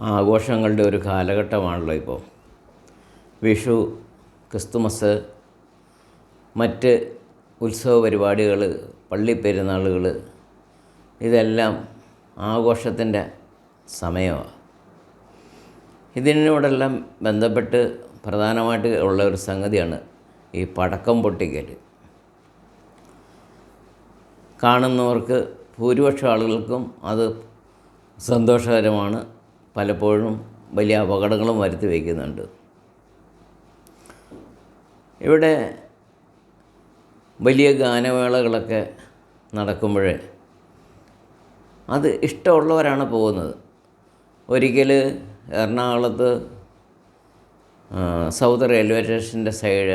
ആഘോഷങ്ങളുടെ ഒരു കാലഘട്ടമാണല്ലോ ഇപ്പോൾ. വിഷു ക്രിസ്തുമസ് മറ്റ് ഉത്സവ പരിപാടികൾ പള്ളിപ്പെരുന്നാളുകൾ ഇതെല്ലാം ആഘോഷത്തിന്റെ സമയമാണ്. ഇതിനോടെല്ലാം ബന്ധപ്പെട്ട് പ്രധാനമായിട്ട് ഉള്ള ഒരു സംഗതിയാണ് ഈ പടക്കം പൊട്ടിക്കൽ. കാണുന്നവർക്ക് ഭൂരിപക്ഷം ആളുകൾക്കും അത് സന്തോഷകരമാണ്. പലപ്പോഴും വലിയ അപകടങ്ങളും വരുത്തി വയ്ക്കുന്നുണ്ട്. ഇവിടെ വലിയ ഗാനമേളകളൊക്കെ നടക്കുമ്പോഴേ അത് ഇഷ്ടമുള്ളവരാണ് പോകുന്നത്. ഒരിക്കൽ എറണാകുളത്ത് സൗത്ത് റെയിൽവേ സ്റ്റേഷന്റെ സൈഡ്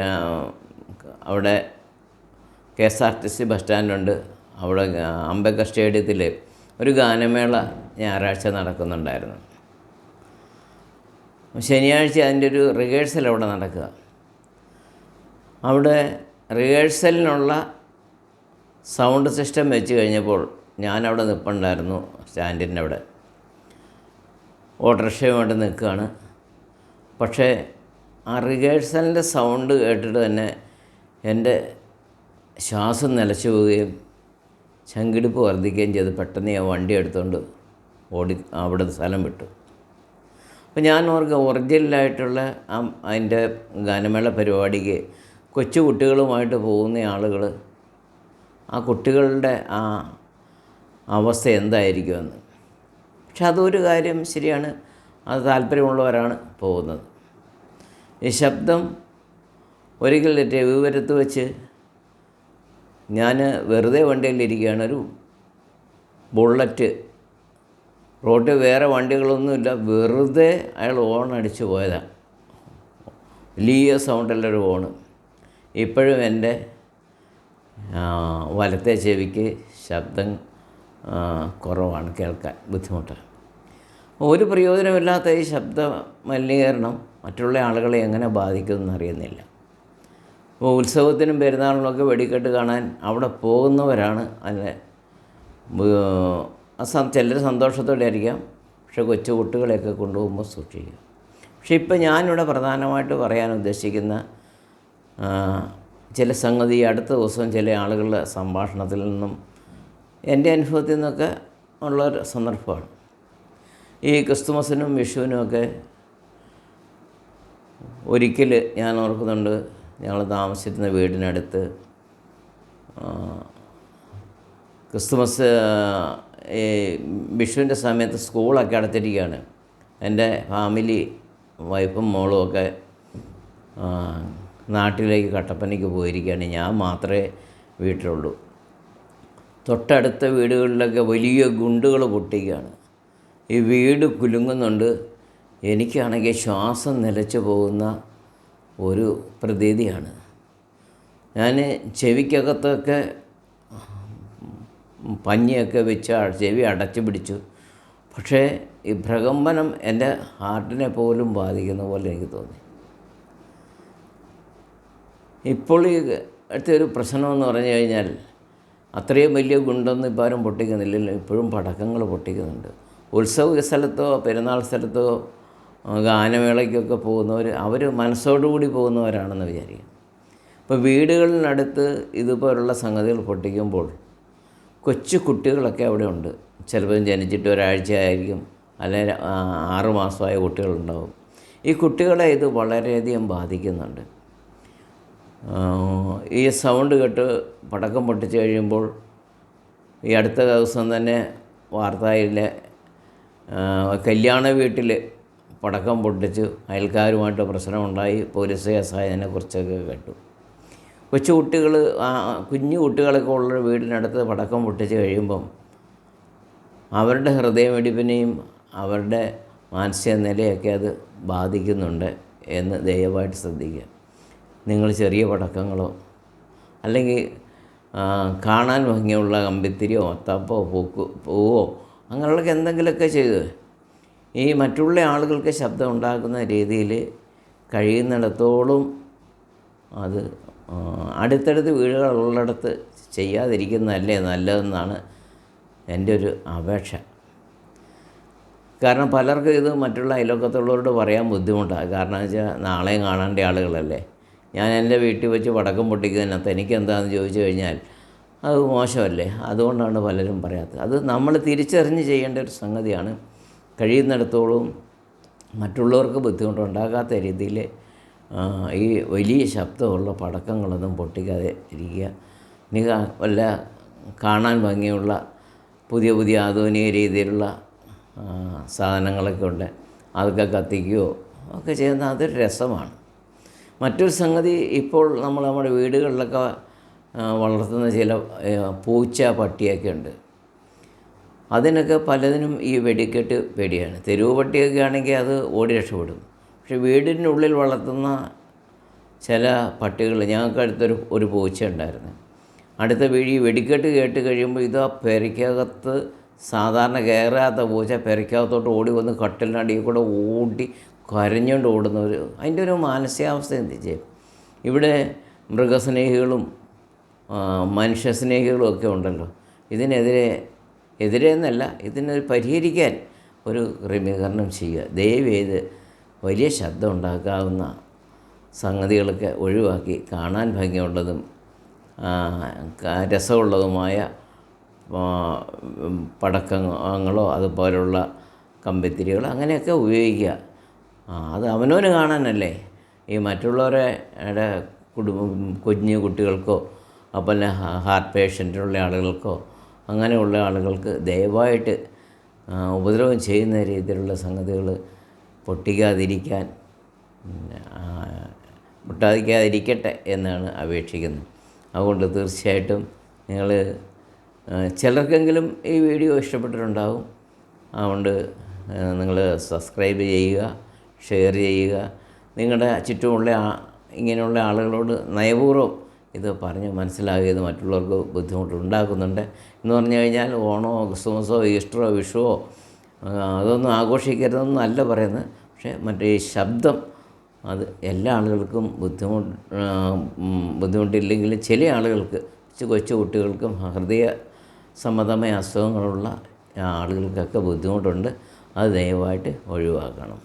അവിടെ K S R T C bus സ്റ്റാൻഡുണ്ട്. അവിടെ അംബേദ്കർ സ്റ്റേഡിയത്തിൽ ഒരു ഗാനമേള ഞായറാഴ്ച നടക്കുന്നുണ്ടായിരുന്നു. ശനിയാഴ്ച അതിന്റെ ഒരു റിഹേഴ്സൽ അവിടെ നടക്കുക. അവിടെ റിഹേഴ്സലിനുള്ള സൗണ്ട് സിസ്റ്റം വെച്ച് കഴിഞ്ഞപ്പോൾ ഞാനവിടെ നിൽപ്പുണ്ടായിരുന്നു സ്റ്റാൻഡിന്റെ അവിടെ ഓട്ടോറിക്ഷയുമായിട്ട് നിൽക്കുകയാണ്. പക്ഷേ ആ റിഹേഴ്സലിന്റെ സൗണ്ട് കേട്ടിട്ട് തന്നെ എന്റെ ശ്വാസം നിലച്ചു പോവുകയും ചങ്കിടിപ്പ് വർദ്ധിക്കുകയും ചെയ്ത് പെട്ടെന്ന് ഞാൻ വണ്ടി എടുത്തുകൊണ്ട് ഓടി അവിടെ സ്ഥലം വിട്ടു. അപ്പോൾ ഞാൻ ഓർക്ക് ഒറിജിനലായിട്ടുള്ള ആ അതിന്റെ ഗാനമേള പരിപാടിക്ക് കൊച്ചു കുട്ടികളുമായിട്ട് പോകുന്ന ആളുകൾ ആ കുട്ടികളുടെ ആ അവസ്ഥ എന്തായിരിക്കുമെന്ന്. പക്ഷെ അതൊരു കാര്യം ശരിയാണ് അത് താല്പര്യമുള്ളവരാണ് പോകുന്നത്. ഈ ശബ്ദം ഒരിക്കൽ രവിപുരത്ത് വെച്ച് ഞാൻ വെറുതെ വണ്ടിയിലിരിക്കുകയാണ് ഒരു ബുള്ളറ്റ് റോഡിൽ വേറെ വണ്ടികളൊന്നുമില്ല. വെറുതെ അയാൾ ഓൺ അടിച്ച് പോയതാണ് വലിയ സൗണ്ടുള്ളൊരു ഓണ് ഇപ്പോഴും എന്റെ വലത്തെ ചെവിക്ക് ശബ്ദം കുറവാണ് കേൾക്കാൻ ബുദ്ധിമുട്ടാണ് ഒരു പ്രയോജനമില്ലാത്ത ഈ ശബ്ദ മലിനീകരണം മറ്റുള്ള ആളുകളെ എങ്ങനെ ബാധിക്കുമെന്ന് അറിയുന്നില്ല. അപ്പോൾ ഉത്സവത്തിനും പെരുന്നാളിനൊക്കെ വെടിക്കെട്ട് കാണാൻ അവിടെ പോകുന്നവരാണ് അതിനെ ചിലർ സന്തോഷത്തോടെ ആയിരിക്കാം പക്ഷേ കൊച്ചു കുട്ടികളെയൊക്കെ കൊണ്ടുപോകുമ്പോൾ സൂക്ഷിക്കുക പക്ഷെ ഇപ്പം ഞാനിവിടെ പ്രധാനമായിട്ട് പറയാൻ ഉദ്ദേശിക്കുന്ന ചില സംഗതി അടുത്ത ദിവസം ചില ആളുകളുടെ സംഭാഷണത്തിൽ നിന്നും എന്റെ അനുഭവത്തിൽ നിന്നൊക്കെ ഉള്ളൊരു സന്ദർഭമാണ്. ഈ ക്രിസ്തുമസിനും വിഷുവിനുമൊക്കെ ഒരിക്കൽ ഞാൻ ഓർക്കുന്നുണ്ട് ഞങ്ങൾ താമസിക്കുന്ന വീടിനടുത്ത് ക്രിസ്തുമസ് വിഷുവിന്റെ സമയത്ത് സ്കൂളൊക്കെ അടച്ചിരിക്കുകയാണ് എന്റെ ഫാമിലി വൈഫും മോളും ഒക്കെ നാട്ടിലേക്ക് കട്ടപ്പനയ്ക്ക് പോയിരിക്കുകയാണ്. ഞാൻ മാത്രമേ വീട്ടിലുള്ളൂ. തൊട്ടടുത്ത വീടുകളിലൊക്കെ വലിയ ഗുണ്ടുകൾ പൊട്ടിക്കുകയാണ്. ഈ വീട് കുലുങ്ങുന്നുണ്ട്. എനിക്കാണെങ്കിൽ ശ്വാസം നിലച്ചു പോകുന്ന ഒരു പ്രതീതിയാണ്. ഞാൻ ചെവിക്കകത്തൊക്കെ പഞ്ഞിയൊക്കെ വെച്ച് ചെവി അടച്ചു പിടിച്ചു. പക്ഷേ ഈ ഭ്രകമ്പനം എന്റെ ഹാർട്ടിനെ പോലും ബാധിക്കുന്ന പോലെ എനിക്ക് തോന്നി. ഇപ്പോൾ ഈ അടുത്ത ഒരു പ്രശ്നമെന്ന് പറഞ്ഞു കഴിഞ്ഞാൽ അത്രയും വലിയ ഗുണ്ടൊന്നും ഇപ്പോൾ ആരും പൊട്ടിക്കുന്നില്ലല്ലോ. ഇപ്പോഴും പടക്കങ്ങൾ പൊട്ടിക്കുന്നുണ്ട്. ഉത്സവ സ്ഥലത്തോ പെരുന്നാൾ സ്ഥലത്തോ ഗാനമേളയ്ക്കൊക്കെ പോകുന്നവർ അവർ മനസ്സോടുകൂടി പോകുന്നവരാണെന്ന് വിചാരിക്കും ഇപ്പോൾ വീടുകളിനടുത്ത് ഇതുപോലുള്ള സംഗതികൾ പൊട്ടിക്കുമ്പോൾ കൊച്ചു കുട്ടികളൊക്കെ അവിടെ ഉണ്ട്. ചിലപ്പോൾ ജനിച്ചിട്ട് ഒരാഴ്ചയായിരിക്കും. അല്ലെങ്കിൽ ആറുമാസമായ ആറ് മാസമായ കുട്ടികളുണ്ടാവും. ഈ കുട്ടികളെ ഇത് വളരെയധികം ബാധിക്കുന്നുണ്ട്. ഈ സൗണ്ട് കേട്ട് പടക്കം പൊട്ടിച്ച് കഴിയുമ്പോൾ ഈ അടുത്ത ദിവസം തന്നെ വാർത്തയിലെ കല്യാണ വീട്ടിൽ പടക്കം പൊട്ടിച്ച് അയൽക്കാരുമായിട്ട് പ്രശ്നമുണ്ടായി. പോലീസ് കേസായതിനെക്കുറിച്ചൊക്കെ കേട്ടു. കൊച്ചു കുട്ടികൾ കുഞ്ഞു കുട്ടികളൊക്കെ ഉള്ള വീടിനടുത്ത് പടക്കം പൊട്ടിച്ച് കഴിയുമ്പം അവരുടെ ഹൃദയമിടിപ്പിനെയും അവരുടെ മാനസിക നിലയൊക്കെ അത് ബാധിക്കുന്നുണ്ട് എന്ന് ദയവായിട്ട് ശ്രദ്ധിക്കുക. നിങ്ങൾ ചെറിയ പടക്കങ്ങളോ അല്ലെങ്കിൽ കാണാൻ ഭംഗിയുള്ള കമ്പിത്തിരിയോ തപ്പോ പൂക്ക് പൂവോ അങ്ങനെയുള്ള എന്തെങ്കിലുമൊക്കെ ചെയ്ത് ഈ മറ്റുള്ള ആളുകൾക്ക് ശബ്ദം ഉണ്ടാക്കുന്ന രീതിയിൽ കഴിയുന്നിടത്തോളം അത് അടുത്തടുത്ത് വീടുകളുള്ളിടത്ത് ചെയ്യാതിരിക്കുന്നതല്ലേ നല്ലതെന്നാണ് എന്റെ ഒരു അപേക്ഷ. കാരണം പലർക്കും ഇത് മറ്റുള്ള അയൽവക്കത്തുള്ളവരോട് പറയാൻ ബുദ്ധിമുട്ടാണ്. കാരണം വെച്ചാൽ നാളെയും കാണേണ്ട ആളുകളല്ലേ. ഞാൻ എന്റെ വീട്ടിൽ വെച്ച് പടക്കം പൊട്ടിക്കുന്നതിനകത്ത് എനിക്ക് എന്താണെന്ന് ചോദിച്ചു കഴിഞ്ഞാൽ അത് മോശമല്ലേ? അതുകൊണ്ടാണ് പലരും പറയാത്തത്. അത് നമ്മൾ തിരിച്ചറിഞ്ഞ് ചെയ്യേണ്ട ഒരു സംഗതിയാണ്. കഴിയുന്നിടത്തോളം മറ്റുള്ളവർക്ക് ബുദ്ധിമുട്ടുണ്ടാകാത്ത രീതിയിൽ ഈ വലിയ ശബ്ദമുള്ള പടക്കങ്ങളൊന്നും പൊട്ടിക്കാതെ ഇരിക്കുക. ഇനി വല്ല കാണാൻ ഭംഗിയുള്ള പുതിയ പുതിയ ആധുനിക രീതിയിലുള്ള സാധനങ്ങളൊക്കെ ഉണ്ട്. അതൊക്കെ കത്തിക്കുകയോ ഒക്കെ ചെയ്യുന്ന അതൊരു രസമാണ്. മറ്റൊരു സംഗതി ഇപ്പോൾ നമ്മൾ നമ്മുടെ വീടുകളിലൊക്കെ വളർത്തുന്ന ചില പൂച്ച പട്ടിയൊക്കെ ഉണ്ട്. അതിനൊക്കെ പലതിനും ഈ വെടിക്കെട്ട് പേടിയാണ്. തെരുവ് പട്ടിയൊക്കെ ആണെങ്കിൽ അത് ഓടി രക്ഷപ്പെടും. പക്ഷെ വീടിനുള്ളിൽ വളർത്തുന്ന ചില പട്ടികൾ ഞങ്ങൾക്ക് അടുത്തൊരു ഒരു പൂച്ച ഉണ്ടായിരുന്നു. അടുത്ത വീഴി വെടിക്കെട്ട് കേട്ട് കഴിയുമ്പോൾ ഇത് ആ പെരയ്ക്കകത്ത് സാധാരണ കയറാത്ത പൂച്ച പെരയ്ക്കകത്തോട്ട് ഓടി വന്ന് കട്ടിലിന്റെ അടിയിൽ കൂടെ ഓടി കരഞ്ഞുകൊണ്ട് ഓടുന്ന ഒരു അതിന്റെ ഒരു മാനസികാവസ്ഥ എന്ത് ചെയ്യും ഇവിടെ മൃഗസ്നേഹികളും മനുഷ്യസ്നേഹികളും ഒക്കെ ഉണ്ടല്ലോ. ഇതിനെതിരെ എതിരെ എന്നല്ല ഇതിനെ പരിഹരിക്കാൻ ഒരു ക്രമീകരണം ചെയ്യുക. ദയവ് ചെയ്ത് വലിയ ശബ്ദം ഉണ്ടാക്കാവുന്ന സംഗതികളൊക്കെ ഒഴിവാക്കി കാണാൻ ഭംഗിയുള്ളതും രസമുള്ളതുമായ പടക്കങ്ങളോ അതുപോലുള്ള കമ്പിത്തിരികളോ അങ്ങനെയൊക്കെ ഉപയോഗിക്കുക. അത് അവനോന് കാണാനല്ലേ. ഈ മറ്റുള്ളവരെ കുടുംബ കുഞ്ഞു കുട്ടികൾക്കോ അതുപോലെ ഹാർട്ട് പേഷ്യന്റുള്ള ആളുകൾക്കോ അങ്ങനെയുള്ള ആളുകൾക്ക് ദയവായിട്ട് ഉപദ്രവം ചെയ്യുന്ന രീതിയിലുള്ള സംഗതികൾ പൊട്ടിക്കാതിരിക്കാൻ പൊട്ടാതിരിക്കാതിരിക്കട്ടെ എന്നാണ് അപേക്ഷിക്കുന്നത്. അതുകൊണ്ട് തീർച്ചയായിട്ടും നിങ്ങൾ ചിലർക്കെങ്കിലും ഈ വീഡിയോ ഇഷ്ടപ്പെട്ടിട്ടുണ്ടാവും. അതുകൊണ്ട് നിങ്ങൾ സബ്സ്ക്രൈബ് ചെയ്യുക ഷെയർ ചെയ്യുക. നിങ്ങളുടെ ചുറ്റുമുള്ള ഇങ്ങനെയുള്ള ആളുകളോട് നയപൂർവം ഇത് പറഞ്ഞ് മനസ്സിലാകിയത് മറ്റുള്ളവർക്ക് ബുദ്ധിമുട്ടുണ്ടാക്കുന്നുണ്ട്. എന്ന് പറഞ്ഞു കഴിഞ്ഞാൽ ഓണമോ ക്രിസ്മസോ ഈസ്റ്ററോ വിഷുവോ അതൊന്നും ആഘോഷിക്കരുതെന്ന് അല്ല പറയുന്നത്. പക്ഷേ മറ്റേ ഈ ശബ്ദം അത് എല്ലാ ആളുകൾക്കും ബുദ്ധിമുട്ട് ബുദ്ധിമുട്ടില്ലെങ്കിലും ചില ആളുകൾക്ക് കൊച്ചു കൊച്ചു കുട്ടികൾക്കും ഹൃദയ സംബന്ധമായ അസുഖങ്ങളുള്ള ആളുകൾക്കൊക്കെ ബുദ്ധിമുട്ടുണ്ട്. അത് ദയവായിട്ട് ഒഴിവാക്കണം.